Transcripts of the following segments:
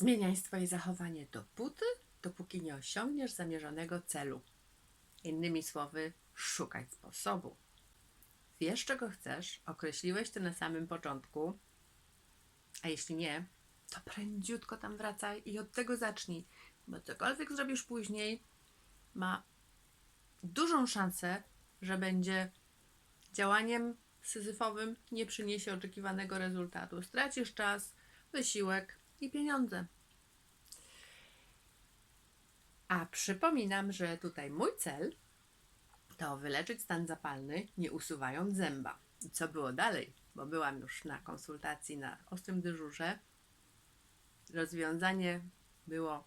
Zmieniaj swoje zachowanie dopóty, dopóki nie osiągniesz zamierzonego celu. Innymi słowy, szukaj sposobu. Wiesz, czego chcesz, określiłeś to na samym początku, a jeśli nie, to prędziutko tam wracaj i od tego zacznij, bo cokolwiek zrobisz później, ma dużą szansę, że będzie działaniem syzyfowym, nie przyniesie oczekiwanego rezultatu. Stracisz czas, wysiłek i pieniądze. A przypominam, że tutaj mój cel to wyleczyć stan zapalny, nie usuwając zęba. I co było dalej? Bo byłam już na konsultacji na ostrym dyżurze. Rozwiązanie było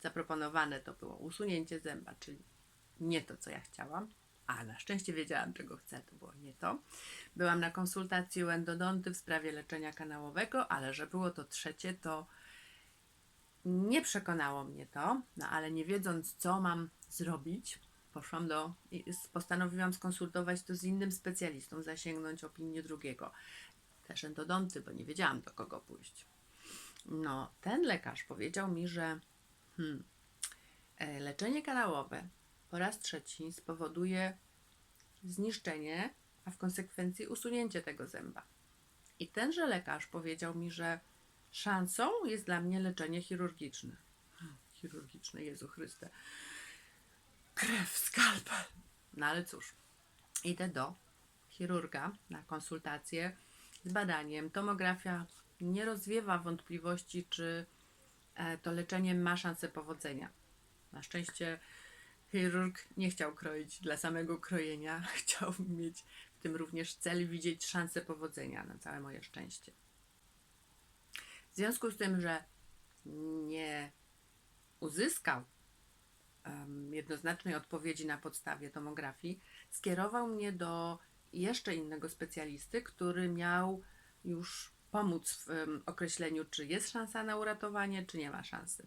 zaproponowane, to było usunięcie zęba, czyli nie to, co ja chciałam, a na szczęście wiedziałam, czego chcę, to było nie to. Byłam na konsultacji u endodonty w sprawie leczenia kanałowego, ale że było to trzecie, to nie przekonało mnie to, no ale nie wiedząc, co mam zrobić, poszłam do, postanowiłam skonsultować to z innym specjalistą, zasięgnąć opinię drugiego, też endodonty, bo nie wiedziałam, do kogo pójść. No, ten lekarz powiedział mi, że hmm, e, leczenie kanałowe po raz trzeci spowoduje zniszczenie, a w konsekwencji usunięcie tego zęba. I tenże lekarz powiedział mi, że szansą jest dla mnie leczenie chirurgiczne. Chirurgiczne, Jezu Chryste. Krew, skalpel. No ale cóż, idę do chirurga na konsultację z badaniem. Tomografia nie rozwiewa wątpliwości, czy e, to leczenie ma szansę powodzenia. Na szczęście chirurg nie chciał kroić dla samego krojenia, chciał mieć w tym również cel widzieć szansę powodzenia na całe moje szczęście. W związku z tym, że nie uzyskał em, jednoznacznej odpowiedzi na podstawie tomografii, skierował mnie do jeszcze innego specjalisty, który miał już pomóc w em, określeniu, czy jest szansa na uratowanie, czy nie ma szansy,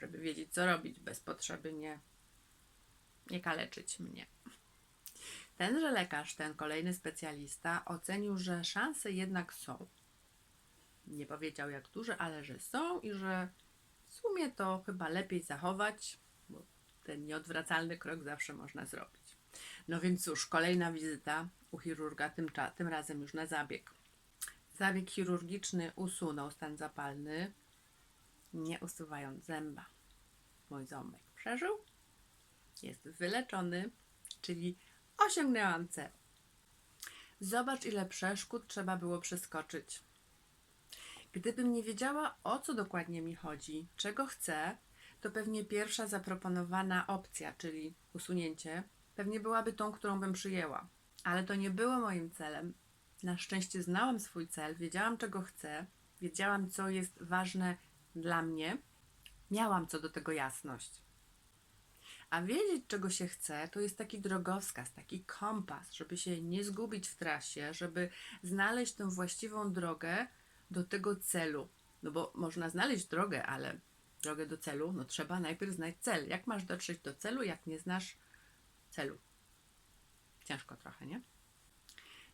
żeby wiedzieć, co robić bez potrzeby nie, nie kaleczyć mnie. Tenże lekarz, ten kolejny specjalista, ocenił, że szanse jednak są. Nie powiedział jak duże, ale że są i że w sumie to chyba lepiej zachować, bo ten nieodwracalny krok zawsze można zrobić. No więc cóż, kolejna wizyta u chirurga, tym, tym razem już na zabieg. Zabieg chirurgiczny usunął stan zapalny, nie usuwając zęba. Mój ząbek przeżył, jest wyleczony, czyli osiągnęłam cel. Zobacz, ile przeszkód trzeba było przeskoczyć. Gdybym nie wiedziała, o co dokładnie mi chodzi, czego chcę, to pewnie pierwsza zaproponowana opcja, czyli usunięcie, pewnie byłaby tą, którą bym przyjęła. Ale to nie było moim celem. Na szczęście znałam swój cel, wiedziałam, czego chcę, wiedziałam, co jest ważne dla mnie, miałam co do tego jasność. A wiedzieć, czego się chce, to jest taki drogowskaz, taki kompas, żeby się nie zgubić w trasie, żeby znaleźć tę właściwą drogę do tego celu. No bo można znaleźć drogę, ale drogę do celu, no trzeba najpierw znać cel. Jak masz dotrzeć do celu, jak nie znasz celu? Ciężko trochę, nie?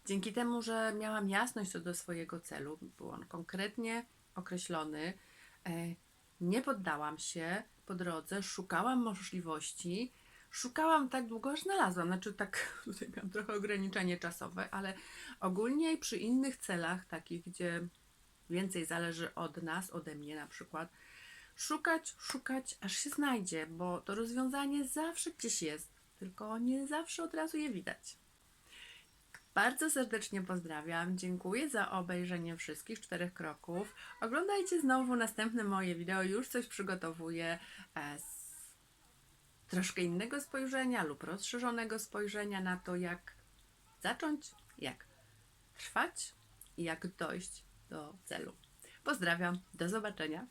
Dzięki temu, że miałam jasność co do swojego celu, był on konkretnie określony, e, nie poddałam się po drodze, szukałam możliwości, szukałam tak długo, aż znalazłam. Znaczy, tak, tutaj miałam trochę ograniczenie czasowe, ale ogólnie przy innych celach, takich, gdzie więcej zależy od nas, ode mnie na przykład, szukać, szukać, aż się znajdzie, bo to rozwiązanie zawsze gdzieś jest, tylko nie zawsze od razu je widać. Bardzo serdecznie pozdrawiam. Dziękuję za obejrzenie wszystkich czterech kroków. Oglądajcie znowu następne moje wideo. Już coś przygotowuję e, z troszkę innego spojrzenia lub rozszerzonego spojrzenia na to, jak zacząć, jak trwać i jak dojść do celu. Pozdrawiam. Do zobaczenia.